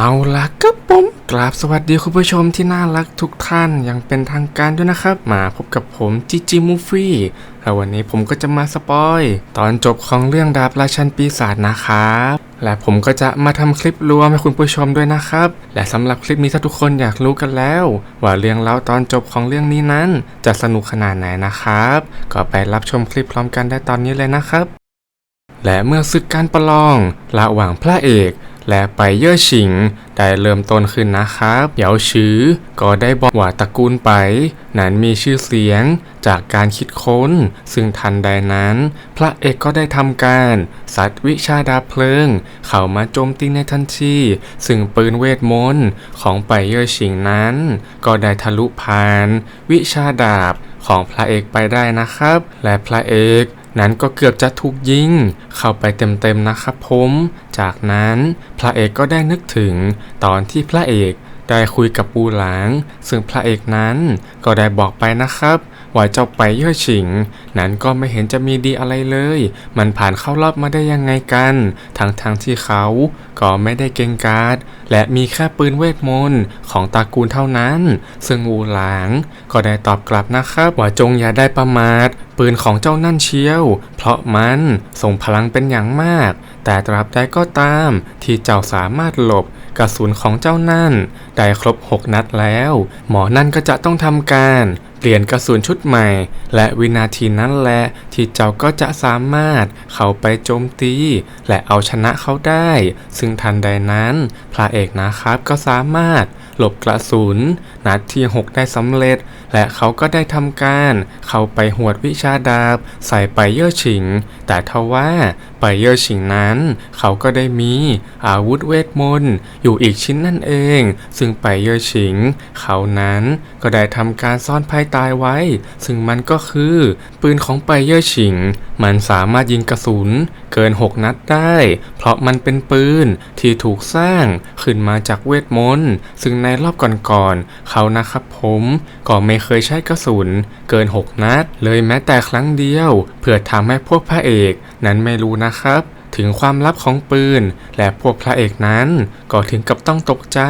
เอาละครับผมกราบสวัสดีคุณผู้ชมที่น่ารักทุกท่านอย่างเป็นทางการด้วยนะครับ มาพบกับผมจิจิมูฟี่และวันนี้ผมก็จะมาสปอย ตอนจบของเรื่องดาบราชันปีศาจนะครับและผมก็จะมาทำคลิปรวมให้คุณผู้ชมด้วยนะครับ และสำหรับคลิปนี้ถ้าทุกคนอยากรู้กันแล้ว ว่าเรื่องเล่าตอนจบของเรื่องนี้นั้น จะสนุกขนาดไหนนะครับ ก็ไปรับชมคลิปพร้อมกันได้ตอนนี้เลยนะครับและเมื่อศึกการประลอง ระหว่างพระเอก และไปเย่อฉิงได้เริ่มต้นขึ้นนะครับเหยาชือก็ได้บอกว่าตระกูลไป นั้นมีชื่อเสียงจากการคิดค้น ซึ่งทันใดนั้น พระเอกก็ได้ทำการ สัตว์วิชาดาเพลิง เข้ามาโจมตีในทันทีซึ่งปืนเวทมนต์ของไปเย่อฉิงนั้น ก็ได้ทะลุผ่าน วิชาดาบของพระเอกไปได้นะครับ และพระเอก นั้นก็เกือบจะถูกยิง เข้าไปเต็มๆนะครับผม จากนั้นพระเอกก็ได้นึกถึงตอนที่พระเอกได้คุยกับปูหลาง ซึ่งพระเอกนั้นก็ได้บอกไปนะครับ ว่าเจ้าไปเย่อฉิง นั้นก็ไม่เห็นจะมีดีอะไรเลย มันผ่านเข้ารอบมาได้ยังไงกัน ทั้งทางที่เขาก็ไม่ได้เก่งกาจและมีแค่ปืนเวทมนต์ของตระกูลเท่านั้น ซึ่งอูหลาง ก็ได้ตอบกลับนะครับว่าจงอย่าได้ประมาทปืนของเจ้านั่นเชียว เพราะมันส่งพลังเป็นอย่างมาก แต่ตราบใดก็ตาม ที่เจ้าสามารถหลบกระสุนของเจ้านั่น ได้ครบ 6 นัดแล้ว หมอนั่นก็จะต้องทำการ เปลี่ยนกระสุนชุดใหม่ และวินาทีนั้นแหละที่เจ้าก็จะสามารถเข้าไปโจมตี และเอาชนะเขาได้ ซึ่งทันใดนั้น พระเอกนะครับก็สามารถหลบกระสุนนัดที่ 6 ได้สำเร็จและเขาก็ได้ทำการเข้าไปหวดวิชาดาบใส่ไปเย่อฉิง แต่ทว่าไปเย่อฉิงนั้น เขาก็ได้มีอาวุธเวทมนต์อยู่อีกชิ้นนั่นเอง ซึ่งไปเย่อฉิง เขานั้นก็ได้ทำการซ่อนภัยตายไว้ ซึ่งมันก็คือปืนของไปเย่อฉิง มันสามารถยิงกระสุนเกิน 6 นัดได้ เพราะมันเป็นปืนที่ถูกสร้างขึ้นมาจากเวทมนต์ซึ่งในรอบก่อนๆเขานะครับผมก็ไม่เคยใช้กระสุนเกิน 6 นัด เลยแม้แต่ครั้งเดียว เพื่อทำให้พวกพระเอกนั้นไม่รู้นะครับ ถึงความลับของปืน และพวกพระเอกนั้น ก็ถึงกับต้องตกใจ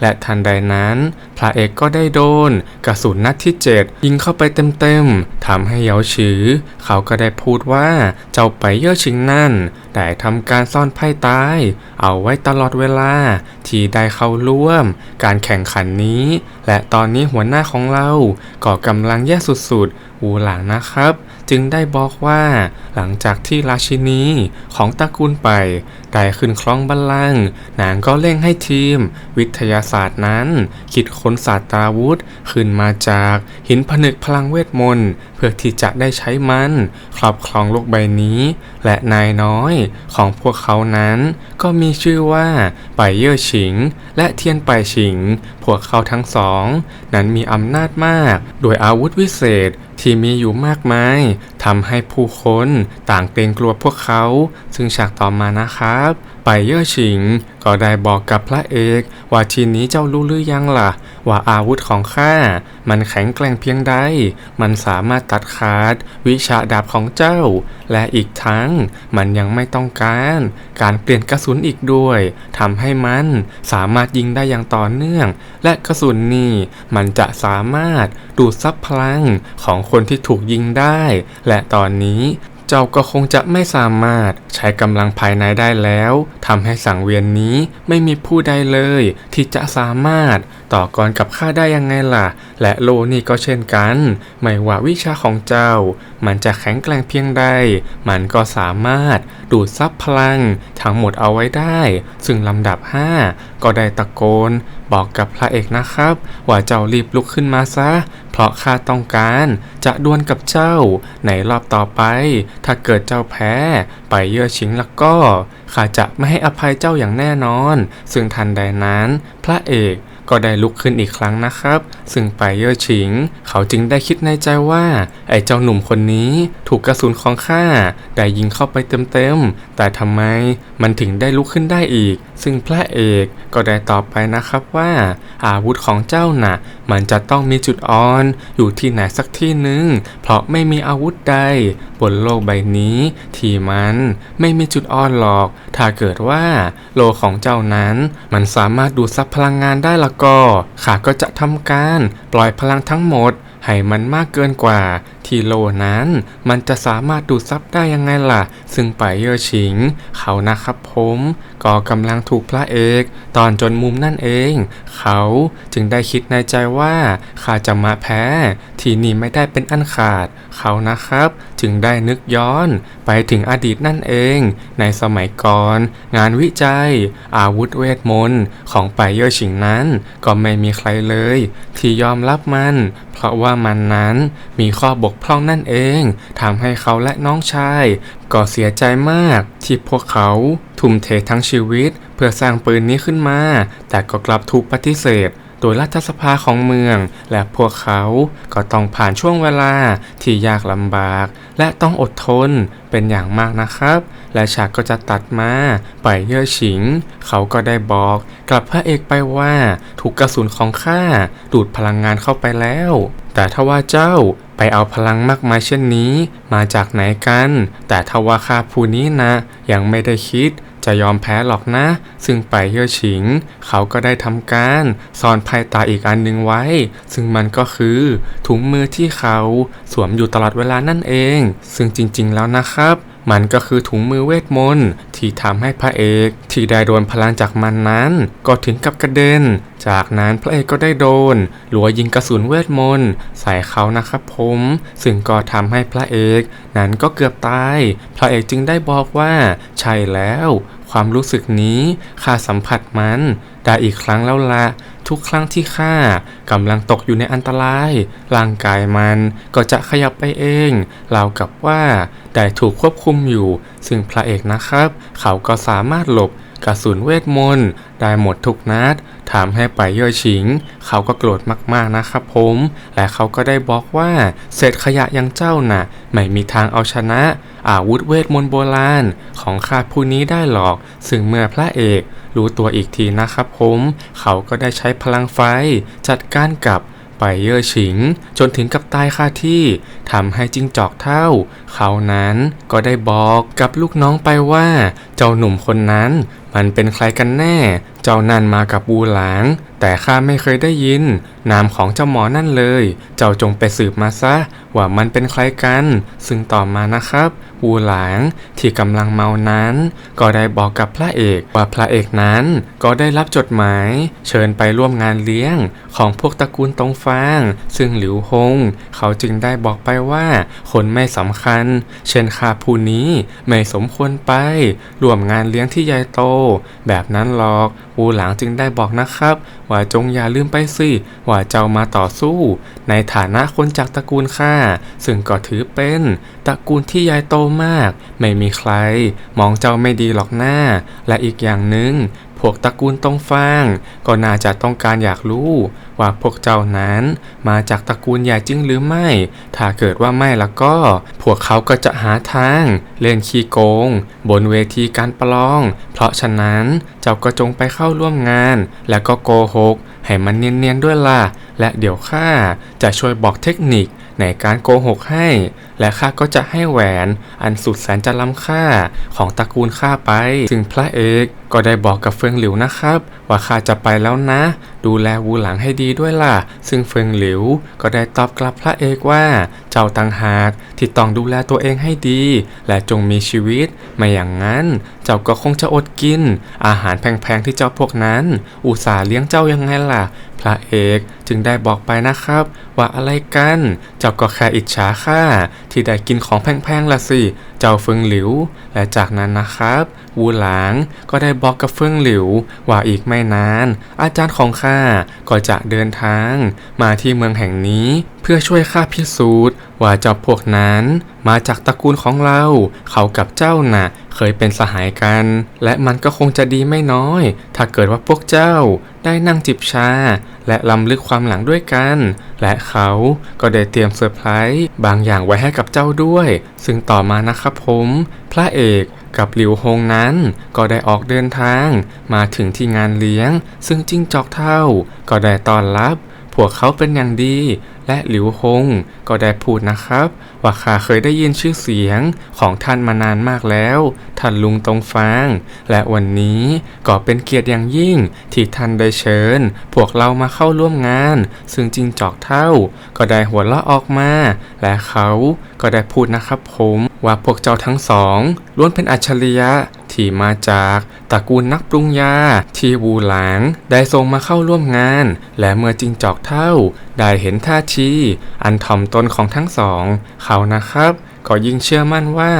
และทันใดนั้น พระเอกก็ได้โดน กระสุนนัดที่ 7 ยิงเข้าไปเต็มๆทำให้เยาฉือ เขาก็ได้พูดว่าเจ้าไปเย่อชิงนั่นได้ทำการซ่อนไพ่ตาย เอาไว้ตลอดเวลาที่ได้เข้าร่วม การแข่งขันนี้ และตอนนี้หัวหน้าของเราก็กำลังแย่สุดๆอูหลางนะครับ จึงได้บอกว่าหลังจากที่ราชินีของตระกูลไปได้ขึ้นครองบัลลังก์นางก็เร่งให้ทีม วิทยาศาสตร์นั้น คิดค้นศาสตราวุธ ขึ้นมาจากหินผนึกพลังเวทมนต์ เพื่อที่จะได้ใช้มัน ครอบครองโลกใบนี้ และนายน้อยของพวกเขานั้น ก็มีชื่อว่าไปเย่อฉิง และเทียนไปฉิงพวกเขาทั้งสอง นั้นมีอำนาจมาก โดยอาวุธวิเศษที่มีอยู่มากมายทำให้ผู้คนต่างเกรงกลัวพวกเขา ซึ่งฉากต่อมานะครับไปเย่อฉิง ก็ได้บอกกับพระเอกว่าทีนี้เจ้ารู้หรือยังล่ะ ว่าอาวุธของข้า มันแข็งแกร่งเพียงใด มันสามารถตัดขาด วิชาดาบของเจ้า และอีกทั้ง มันยังไม่ต้องการ การเปลี่ยนกระสุนอีกด้วยทำให้มันสามารถยิงได้อย่างต่อเนื่อง และกระสุนนี่มันจะสามารถดูดซับพลังของคนที่ถูกยิงได้ และตอนนี้ เจ้าก็คงจะไม่สามารถใช้กำลังภายในได้แล้วทำให้สังเวียนนี้ไม่มีผู้ใดเลย ที่จะสามารถต่อกรกับข้าได้ยังไงล่ะ และโลนี่ก็เช่นกัน ไม่ว่าวิชาของเจ้า มันจะแข็งแกร่งเพียงใด มันก็สามารถดูดซับพลัง ทั้งหมดเอาไว้ได้ ซึ่งลำดับ 5 ก็ได้ตะโกน บอกกับพระเอกนะครับ ว่าเจ้ารีบลุกขึ้นมาซะ เพราะข้าต้องการจะดวลกับเจ้า ในรอบต่อไป ถ้าเกิดเจ้าแพ้ไปเย่อชิงแล้วก็ข้าจะไม่ให้อภัยเจ้าอย่างแน่นอน ซึ่งทันใดนั้น พระเอก ก็ได้ลุกขึ้นอีกครั้งนะครับ ซึ่งไปเย่อชิง เขาจึงได้คิดในใจว่าไอ้เจ้าหนุ่มคนนี้ถูกกระสุนของข้าได้ยิงเข้าไปเต็มๆ แต่ทำไมมันถึงได้ลุกขึ้นได้อีก ซึ่งพระเอกก็ได้ตอบไปนะครับว่า อาวุธของเจ้าน่ะ มันจะต้องมีจุดอ่อน อยู่ที่ไหนสักที่หนึ่ง เพราะไม่มีอาวุธใด บนโลกใบนี้ ที่มันไม่มีจุดอ่อนหรอก ถ้าเกิดว่า โลของเจ้านั้น มันสามารถดูดซับพลังงานได้ละก็ข้าก็จะทำการปล่อยพลังทั้งหมดให้มันมากเกินกว่าที่โลนั้น มันจะสามารถดูดซับได้ยังไงล่ะ ซึ่งไปเยอชิง เขานะครับผม ก็กำลังถูกพระเอก ตอนจนมุมนั่นเอง เขาจึงได้คิดในใจว่าข้าจะมาแพ้ ที่นี่ไม่ได้เป็นอันขาด เขานะครับ จึงได้นึกย้อน ไปถึงอดีตนั่นเอง ในสมัยก่อน งานวิจัย อาวุธเวทมนต์ของไปเยอชิงนั้น ก็ไม่มีใครเลย ที่ยอมรับมัน เพราะว่ามันนั้นมีข้อบกพร่องนั่นเองทำให้เขาและน้องชาย ก็เสียใจมากที่พวกเขาทุ่มเททั้งชีวิต เพื่อสร้างปืนนี้ขึ้นมา แต่ก็กลับถูกปฏิเสธ โดยรัฐสภาของเมือง และพวกเขาก็ต้องผ่านช่วงเวลาที่ยากลำบาก และต้องอดทนเป็นอย่างมากนะครับ และฉากก็จะตัดมาไปเย่อฉิง เขาก็ได้บอกกับพระเอกไปว่าถูกกระสุนของข้าดูดพลังงานเข้าไปแล้ว แต่ถ้าว่าเจ้าไปเอาพลังมากมายเช่นนี้ มาจากไหนกัน แต่ถ้าว่าข้าผู้นี้นะ ยังไม่ได้คิด จะยอมแพ้หรอกนะ ซึ่งไปเย่อฉิง เขาก็ได้ทำการซ่อนภายตาอีกอันหนึ่งไว้ ซึ่งมันก็คือถุงมือที่เขาสวมอยู่ตลอดเวลานั่นเอง ซึ่งจริง ๆ แล้วนะครับ มันก็คือถุงมือเวทมนต์ที่ทำให้พระเอกที่ได้โดนพลังจากมันนั้น ก็ถึงกับกระเด็น จากนั้นพระเอกก็ได้โดนหลัวยิงกระสุนเวทมนต์ใส่เขานะครับผม ซึ่งก็ทำให้พระเอก นั้นก็เกือบตาย พระเอกจึงได้บอกว่า ใช่แล้ว ความรู้สึกนี้ข้าสัมผัสมัน ได้อีกครั้งแล้วละทุกครั้งที่ข้ากำลังตกอยู่ในอันตราย ร่างกายมันก็จะขยับไปเองราวกับว่าได้ถูกควบคุมอยู่ ซึ่งพระเอกนะครับ เขาก็สามารถหลบ กระสุนเวทมนต์ได้หมดทุกนัดถามให้ไปเย่อชิง เขาก็โกรธมากๆนะครับผม และเขาก็ได้บอกว่าเศษขยะอย่างเจ้าน่ะ ไม่มีทางเอาชนะ อาวุธเวทมนต์โบราณ ของข้าผู้นี้ได้หรอก ซึ่งเมื่อพระเอก รู้ตัวอีกทีนะครับผม เขาก็ได้ใช้พลังไฟ จัดการกับไปเย่อฉิง จนถึงกับตายคาที่ทำให้จิ้งจอกเท่า เขานั้นก็ได้บอกกับลูกน้องไปว่า เจ้าหนุ่มคนนั้น มันเป็นใครกันแน่ เจ้านั่นมากับบูหลาง แต่ข้าไม่เคยได้ยิน นามของเจ้าหมอนั่นเลย เจ้าจงไปสืบมาซะ ว่ามันเป็นใครกัน ซึ่งต่อมานะครับ บูหลางที่กำลังเมานั้น ก็ได้บอกกับพระเอกว่าพระเอกนั้น ก็ได้รับจดหมาย เชิญไปร่วมงานเลี้ยงของพวกตระกูลตงฟาง ซึ่งหลิวฮงเขาจึงได้บอกไปว่า คนไม่สำคัญ เช่นข้าผู้นี้ไม่สมควรไปร่วมงานเลี้ยงที่ใหญ่โตแบบนั้นหรอกวูหลางจึงได้บอกนะครับ ว่าจงอย่าลืมไปสิ ว่าเจ้ามาต่อสู้ ในฐานะคนจากตระกูลข้าซึ่งก็ถือเป็นตระกูลที่ใหญ่โตมาก ไม่มีใคร มองเจ้าไม่ดีหรอกหน้า และอีกอย่างหนึ่ง พวกตระกูลตงฟาง ก็น่าจะต้องการอยากรู้ ว่าพวกเจ้านั้นมาจากตระกูลใหญ่จริงหรือไม่ ถ้าเกิดว่าไม่แล้วก็ พวกเขาก็จะหาทาง เล่นขี้โกง บนเวทีการประลอง เพราะฉะนั้นเจ้าก็จงไปเข้าร่วมงาน แล้วก็โกหก ให้มันเนียนๆด้วยล่ะ และเดี๋ยวข้าจะช่วยบอกเทคนิคในการโกหกให้ และข้าก็จะให้แหวนอันสุดแสนจะล้ำค่าของตระกูลข้าไป ซึ่งพระเอกก็ได้บอกกับเฟิงหลิวนะครับ ว่าข้าจะไปแล้วนะ ดูแลวูหลังให้ดีด้วยล่ะ ซึ่งเฟิงหลิวก็ได้ตอบกลับพระเอกว่า เจ้าต่างหากที่ต้องดูแลตัวเองให้ดี และจงมีชีวิต ไม่อย่างนั้น เจ้าก็คงจะอดกิน อาหารแพงๆที่เจ้าพวกนั้น อุตส่าห์เลี้ยงเจ้ายังไงล่ะ พระเอกจึงได้บอกไปนะครับ ว่าอะไรกัน เจ้าก็แค่อิจฉาข้าที่ได้กินของแพงๆละสิ เจ้าเฟิงหลิว และจากนั้นนะครับวูหลางก็ได้บอกกับเฟิงหลิวว่าอีกไม่นาน อาจารย์ของข้าก็จะเดินทางมาที่เมืองแห่งนี้เพื่อช่วยข้าพิสูจน์ว่าเจ้าพวกนั้นมาจากตระกูลของเรา เขากับเจ้าน่ะเคยเป็นสหายกัน และมันก็คงจะดีไม่น้อย ถ้าเกิดว่าพวกเจ้าได้นั่งจิบชา และล้ำลึกความหลังด้วยกัน และเขาก็ได้เตรียมเซอร์ไพรส์บางอย่างไว้ให้กับเจ้าด้วย ซึ่งต่อมานะครับผม พระเอก กับหลิวฮงนั้นก็ได้ออกเดินทางมาถึงที่งานเลี้ยง ซึ่งจิ้งจอกเท่าก็ได้ต้อนรับ พวกเขาเป็นอย่างดี และหลิวฮงก็ได้พูดนะครับ ว่าข้าเคยได้ยินชื่อเสียงของท่านมานานมากแล้ว ท่านลุงตรงฟาง และวันนี้ก็เป็นเกียรติอย่างยิ่งที่ท่านได้เชิญ พวกเรามาเข้าร่วมงาน ซึ่งจิงจอกเท่าก็ได้หัวเราะออกมา และเขาก็ได้พูดนะครับผม ว่าพวกเจ้าทั้งสองล้วนเป็นอัจฉริยะที่มาจากตระกูลนักปรุงยาที่วูหลางได้ส่งมาเข้าร่วมงาน และเมื่อจิงจอกเท่า ได้เห็นท่าทีอันถ่อมตนของทั้งสอง เขานะครับ ก็ยิ่งเชื่อมั่นว่า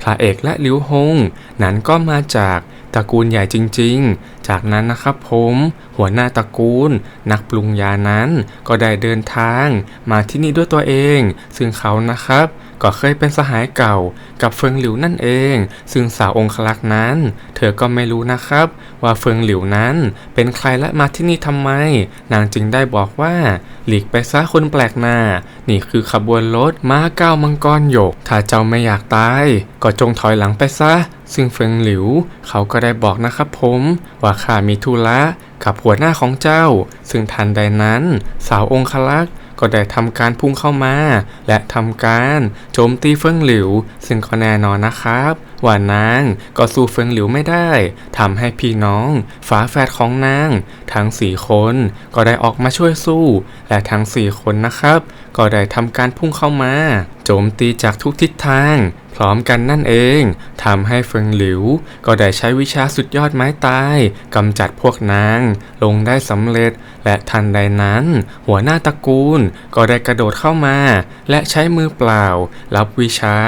พระเอกและลิวฮงนั้นก็มาจากตระกูลใหญ่จริง ๆ จากนั้นนะครับผม หัวหน้าตระกูล นักปรุงยานั้น ก็ได้เดินทางมาที่นี่ด้วยตัวเอง ซึ่งเขานะครับ ก็เคยเป็นสหายเก่ากับเฟิงหลิวนั่นเอง ซึ่งสาวองคลักษ์นั้น เธอก็ไม่รู้นะครับ ว่าเฟิงหลิวนั้นเป็นใครและมาที่นี่ทำไม นางจึงได้บอกว่า หลีกไปซะคนแปลกหน้า นี่คือขบวนรถม้าเก้ามังกรหยก ถ้าเจ้าไม่อยากตาย ก็จงถอยหลังไปซะ ซึ่งเฟิงหลิว เขาก็ได้บอกนะครับผม ว่าข้ามีธุระกับหัวหน้าของเจ้า ซึ่งทันใดนั้น สาวองคลักษ์ ก็ได้ทำการพุ่งเข้ามา และทำการโจมตีเฟิงหลิว ซึ่งก็แน่นอนนะครับว่านางก็สู้เฟิงหลิวไม่ได้ทำให้พี่น้องฝาแฝดของนาง ทั้งสี่คนก็ได้ออกมาช่วยสู้ และทั้งสี่คนนะครับ ก็ได้ทำการพุ่งเข้ามาโจมตีจากทุกทิศทาง พร้อมกันนั่นเองทำให้เฟิงหลิว ก็ได้ใช้วิชาสุดยอดไม้ตายกำจัดพวกนาง ลงได้สำเร็จ และทันใดนั้น หัวหน้าตระกูลก็ได้กระโดดเข้ามา และใช้มือเปล่า รับวิชา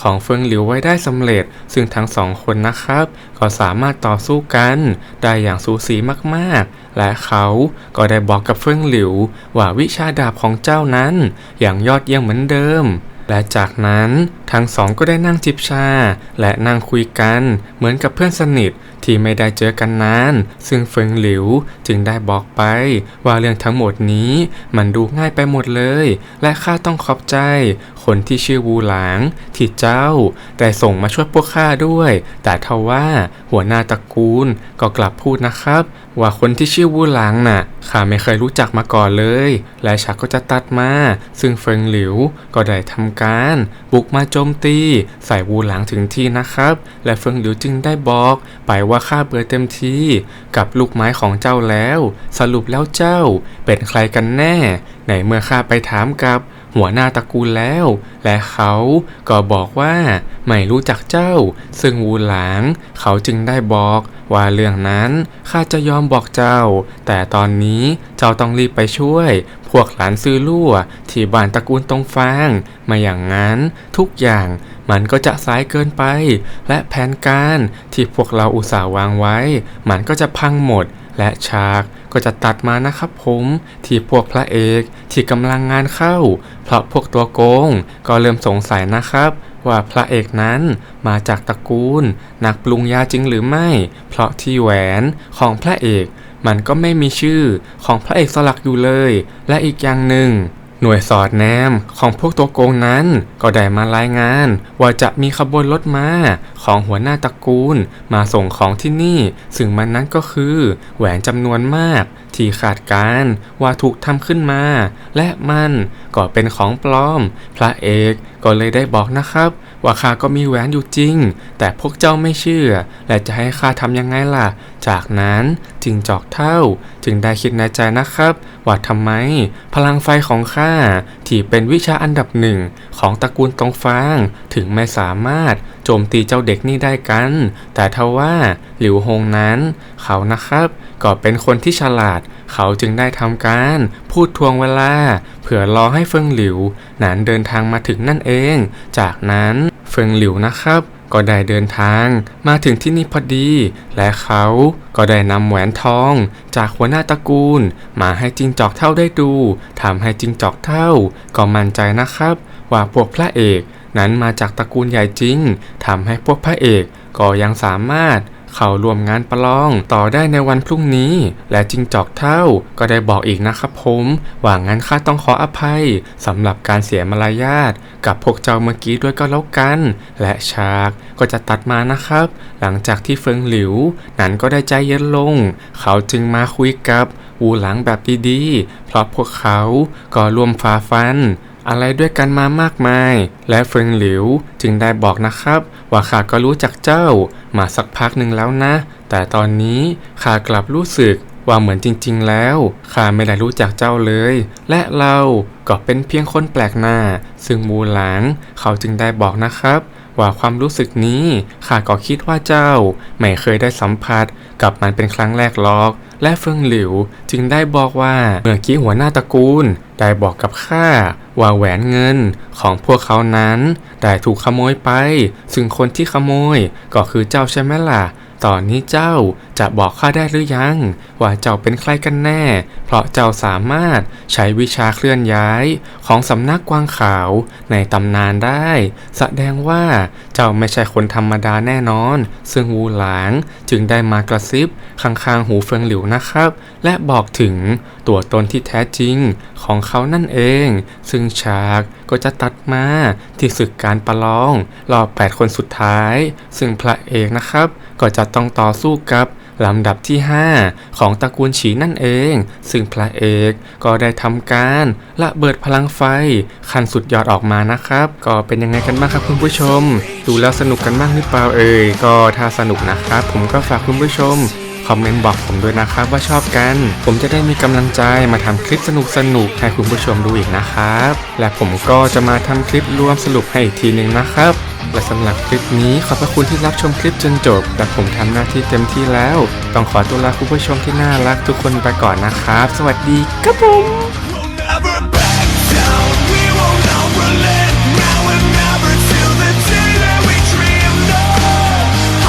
ของเฟิงหลิวไว้ได้สำเร็จ ซึ่งทั้งสองคนนะครับ ก็สามารถต่อสู้กันได้อย่างสูสีมากๆและเขาก็ได้บอกกับเฟิงหลิว ว่าวิชาดาบของเจ้านั้น อย่างยอดเยี่ยมเหมือนเดิม และจากนั้นทั้งสองก็ได้นั่งจิบชา และนั่งคุยกันเหมือนกับเพื่อนสนิทที่ไม่ได้เจอกันนาน ซึ่งเฟิงหลิวจึงได้บอกไป ว่าเรื่องทั้งหมดนี้มันดูง่ายไปหมดเลย และข้าต้องขอบใจคนที่ชื่อวูหลางที่เจ้าได้ส่งมาช่วยพวกข้าด้วย แต่ทว่าหัวหน้าตระกูลก็กลับพูดนะครับ ว่าคนที่ชื่อวูหลางน่ะข้าไม่เคยรู้จักมาก่อนเลย และฉากก็จะตัดมา ซึ่งเฟิงหลิวก็ได้ทำการ บุกมาโจมตี ใส่วูหลางถึงที่นะครับ และเฟิงหลิวจึงได้บอกไปว่าข้าเบื่อเต็มทีกับลูกไม้ของเจ้าแล้ว สรุปแล้วเจ้าเป็นใครกันแน่ในเมื่อข้าไปถามกับหัวหน้าตระกูลแล้ว และเขาก็บอกว่าไม่รู้จักเจ้า ซึ่งวูหลาง เขาจึงได้บอกว่าเรื่องนั้นข้าจะยอมบอกเจ้า แต่ตอนนี้เจ้าต้องรีบไปช่วย พวกหลานซื้อลั่วที่บ้านตระกูลตรงฟาง มาอย่างนั้นทุกอย่างมันก็จะสายเกินไป และแผนการที่พวกเราอุตส่าห์วางไว้ มันก็จะพังหมดและฉาก ก็จะตัดมานะครับผมที่พวกพระเอกที่กำลังงานเข้า เพราะพวกตัวโกง ก็เริ่มสงสัยนะครับว่าพระเอกนั้นมาจากตระกูล นักปรุงยาจริงหรือไม่ เพราะที่แหวนของพระเอก มันก็ไม่มีชื่อของพระเอกสลักอยู่เลย และอีกอย่างหนึ่ง หน่วยสอดแนมของพวกตัวโกงนั้น ก็ได้มารายงาน ว่าจะมีขบวนรถม้าของหัวหน้าตระกูล มาส่งของที่นี่ ซึ่งมันนั้นก็คือ แหวนจำนวนมาก ที่ขาดการว่าถูกทำขึ้นมา และมันก็เป็นของปลอม พระเอกก็เลยได้บอกนะครับ ว่าข้าก็มีแหวนอยู่จริง แต่พวกเจ้าไม่เชื่อ และจะให้ข้าทำยังไงล่ะ จากนั้นจึงจอกเท่า จึงได้คิดในใจนะครับ ว่าทำไม พลังไฟของข้าที่เป็นวิชาอันดับหนึ่งของตระกูลตรงฟางถึงไม่สามารถ จมตีเจ้าเด็กนี่ได้กัน แต่ทว่าหลิวหงนั้น เขานะครับ ก็เป็นคนที่ฉลาด เขาจึงได้ทำการพูดทวงเวลาเพื่อรอให้เฟิงหลิวนั้นเดินทางมาถึงนั่นเอง จากนั้นเฟิงหลิวนะครับก็ได้เดินทางมาถึงที่นี่พอดี และเขาก็ได้นำแหวนทองจากหัวหน้าตระกูล มาให้จิงจอกเท่าได้ดูทำให้จิงจอกเท่า ก็มั่นใจนะครับ ว่าพวกพระเอก นั้นมาจากตระกูลใหญ่จริงทำให้พวกพระเอกก็ยังสามารถเข้าร่วมงานประลองต่อได้ในวันพรุ่งนี้ และจิงจอกเท่าก็ได้บอกอีกนะครับผมว่างั้นข้าต้องขออภัยสำหรับการเสียมารยาทกับพวกเจ้าเมื่อกี้ด้วยก็แล้วกัน และฉากก็จะตัดมานะครับ หลังจากที่เฟิงหลิว นั้นก็ได้ใจเย็นลง เขาจึงมาคุยกับวูหลังแบบดีๆ เพราะพวกเขาก็ร่วมฝ่าฟัน อะไรด้วยกันมามากมาย และเฟิงหลิวจึงได้บอกนะครับ ว่าข้าก็รู้จักเจ้ามาสักพักหนึ่งแล้วนะ แต่ตอนนี้ข้ากลับรู้สึกว่าเหมือนจริง ๆ แล้วข้าไม่ได้รู้จักเจ้าเลย และเราก็เป็นเพียงคนแปลกหน้า ซึ่งมูหลางเขาจึงได้บอกนะครับ ว่าความรู้สึกนี้ข้าก็คิดว่าเจ้า ไม่เคยได้สัมผัสกับมันเป็นครั้งแรกหรอก และเฟิงหลิวจึงได้บอกว่าเมื่อกี้หัวหน้าตระกูล ได้บอกกับข้าว่าแหวนเงินของพวกเขานั้น ได้ถูกขโมยไป ซึ่งคนที่ขโมยก็คือเจ้าใช่ไหมล่ะ ตอนนี้เจ้าจะบอกข้าได้หรือยัง ว่าเจ้าเป็นใครกันแน่ เพราะเจ้าสามารถใช้วิชาเคลื่อนย้ายของสำนักกวางขาวในตำนานได้ แสดงว่าเจ้าไม่ใช่คนธรรมดาแน่นอน ซึ่งวูหลางจึงได้มากระซิบข้างๆหูเฟิงหลิวนะครับ และบอกถึงตัวตนที่แท้จริงของเขานั่นเอง ซึ่งฉากก็จะตัดมาที่ศึกการประลองรอบ8คนสุดท้าย ซึ่งพระเอกนะครับ ก็จะต้องต่อสู้กับลำดับที่ 5 ของตระกูลฉีนั่นเอง ซึ่งพระเอกก็ได้ทำการระเบิดพลังไฟขั้นสุดยอดออกมานะครับ ก็เป็นยังไงกันบ้างครับคุณผู้ชม ดูแล้วสนุกกันบ้างหรือเปล่าเอ่ยก็ถ้าสนุกนะครับ ผมก็ฝากคุณผู้ชมคอมเมนต์บอกผมด้วยนะครับว่าชอบกัน ผมจะได้มีกำลังใจมาทำคลิปสนุกๆให้คุณผู้ชมดูอีกนะครับ และผมก็จะมาทำคลิปรวมสรุปให้อีกทีหนึ่งนะครับ และสำหรับคลิปนี้ขอบพระคุณที่รับชมคลิปจนจบ แต่ผมทำหน้าที่เต็มที่แล้ว ต้องขอตัวลาคุณผู้ชมที่น่ารักทุกคนไปก่อนนะครับ สวัสดีครับผม